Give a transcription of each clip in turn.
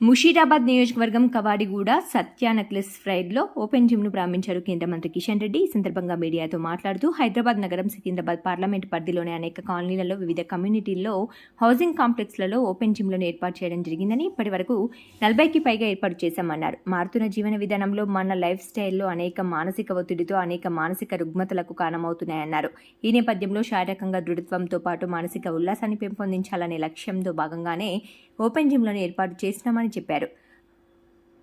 ముషీరాబాద్ నియోజకవర్గం కవాడిగూడ సత్య నెక్లెస్ ఫ్రైడ్లో ఓపెన్ జిమ్ను ప్రారంభించారు కేంద్ర మంత్రి కిషన్ రెడ్డి. ఈ సందర్భంగా మీడియాతో మాట్లాడుతూ హైదరాబాద్ నగరం సికింద్రాబాద్ పార్లమెంట్ పరిధిలోని అనేక కాలనీలలో వివిధ కమ్యూనిటీల్లో హౌసింగ్ కాంప్లెక్స్లలో ఓపెన్ జిమ్లను ఏర్పాటు చేయడం జరిగిందని ఇప్పటి వరకు నలభైకి పైగా ఏర్పాటు చేశామన్నారు. మారుతున్న జీవన విధానంలో మన లైఫ్ స్టైల్లో అనేక మానసిక ఒత్తిడితో అనేక మానసిక రుగ్మతలకు కారణమవుతున్నాయన్నారు. ఈ నేపథ్యంలో శారీరకంగా దృఢత్వంతో పాటు మానసిక ఉల్లాసాన్ని పెంపొందించాలనే లక్ష్యంతో భాగంగానే ఓపెన్ జిమ్లను ఏర్పాటు చేసినామని అని చెప్పారు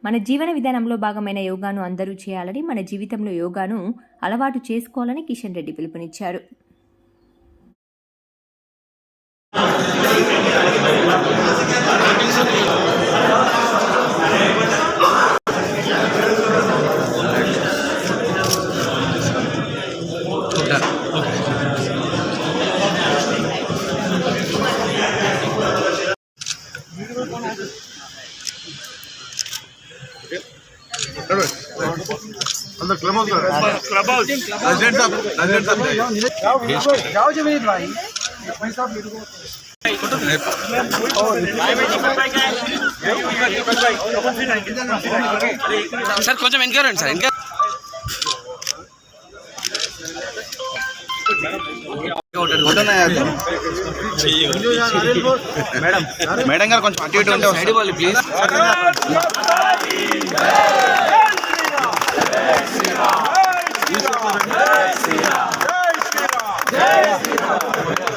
మన జీవన విధానంలో భాగమైన యోగాను అందరూ చేయాలని మన జీవితంలో యోగాను అలవాటు చేసుకోవాలని కిషన్ రెడ్డి పిలుపునిచ్చారు Thank you. Club house club house president साहब प्रेसिडेंट साहब जाओ जमीन भाई भाई साहब मेरे को सर कुछ इनका सर इनका మేడం గారు కొంచెం అటు ఇటు ఉంటే సైడ్ ఇవ్వాలి ప్లీజ్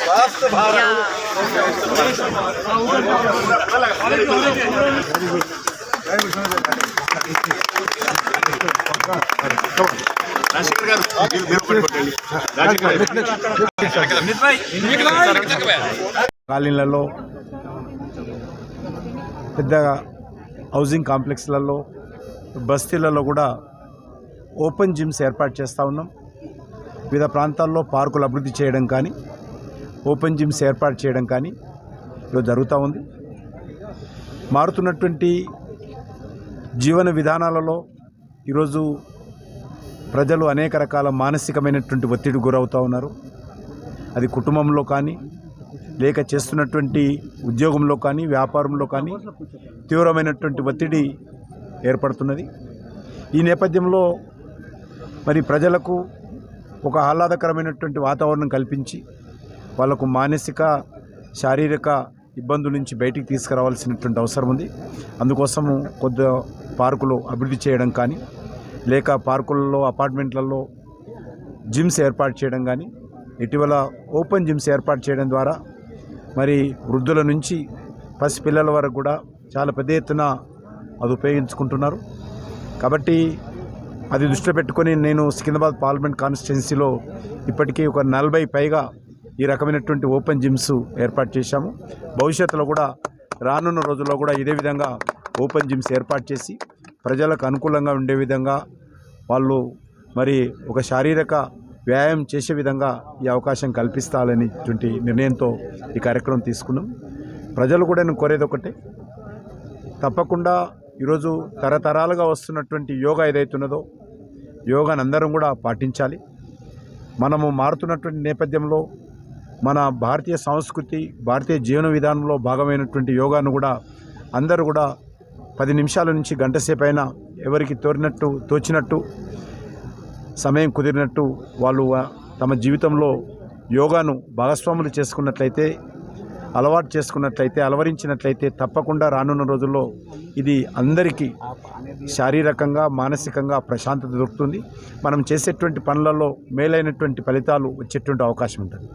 స్వాస్థ్య భారత్ కాలనీలలో పెద్ద హౌసింగ్ కాంప్లెక్స్లలో బస్తీలలో కూడా ఓపెన్ జిమ్స్ ఏర్పాటు చేస్తూ ఉన్నాం. వివిధ ప్రాంతాల్లో పార్కులు అభివృద్ధి చేయడం కానీ ఓపెన్ జిమ్స్ ఏర్పాటు చేయడం కానీ ఇలా జరుగుతూ ఉంది. మారుతున్నటువంటి జీవన విధానాలలో ఈరోజు ప్రజలు అనేక రకాల మానసికమైనటువంటి ఒత్తిడి గురవుతూ ఉన్నారు. అది కుటుంబంలో కానీ లేక చేస్తున్నటువంటి ఉద్యోగంలో కానీ వ్యాపారంలో కానీ తీవ్రమైనటువంటి ఒత్తిడి ఏర్పడుతున్నది. ఈ నేపథ్యంలో మరి ప్రజలకు ఒక ఆహ్లాదకరమైనటువంటి వాతావరణం కల్పించి వాళ్ళకు మానసిక శారీరక ఇబ్బందుల నుంచి బయటికి తీసుకురావాల్సినటువంటి అవసరం ఉంది. అందుకోసము కొద్ది పార్కులు అభివృద్ధి చేయడం కానీ లేక పార్కులలో అపార్ట్మెంట్లలో జిమ్స్ ఏర్పాటు చేయడం కానీ ఇటీవల ఓపెన్ జిమ్స్ ఏర్పాటు చేయడం ద్వారా మరి వృద్ధుల నుంచి పసిపిల్లల వరకు కూడా చాలా పెద్ద ఎత్తున అది ఉపయోగించుకుంటున్నారు. కాబట్టి అది దృష్టిలో పెట్టుకొని నేను సికింద్రాబాద్ పార్లమెంట్ కాన్స్టిట్యున్సీలో ఇప్పటికీ ఒక నలభై పైగా ఈ రకమైనటువంటి ఓపెన్ జిమ్స్ ఏర్పాటు చేశాము. భవిష్యత్తులో కూడా రానున్న రోజుల్లో కూడా ఇదే విధంగా ఓపెన్ జిమ్స్ ఏర్పాటు చేసి ప్రజలకు అనుకూలంగా ఉండే విధంగా వాళ్ళు మరి ఒక శారీరక వ్యాయామం చేసే విధంగా ఈ అవకాశం కల్పిస్తాలనేటువంటి నిర్ణయంతో ఈ కార్యక్రమం తీసుకున్నాం. ప్రజలు కూడా నేను కోరేది ఒకటే తప్పకుండా ఈరోజు తరతరాలుగా వస్తున్నటువంటి యోగా ఏదైతున్నదో యోగాని అందరం కూడా పాటించాలి. మనము మారుతున్నటువంటి నేపథ్యంలో మన భారతీయ సంస్కృతి భారతీయ జీవన విధానంలో భాగమైనటువంటి యోగాను కూడా అందరూ కూడా పది నిమిషాల నుంచి గంట ఎవరికి తోరినట్టు తోచినట్టు సమయం కుదిరినట్టు వాళ్ళు తమ జీవితంలో యోగాను భాగస్వాములు చేసుకున్నట్లయితే అలవాటు చేసుకున్నట్లయితే అలవరించినట్లయితే తప్పకుండా రానున్న రోజుల్లో ఇది అందరికీ శారీరకంగా మానసికంగా ప్రశాంతత దొరుకుతుంది. మనం చేసేటువంటి పనులలో మేలైనటువంటి ఫలితాలు వచ్చేటువంటి అవకాశం ఉంటుంది.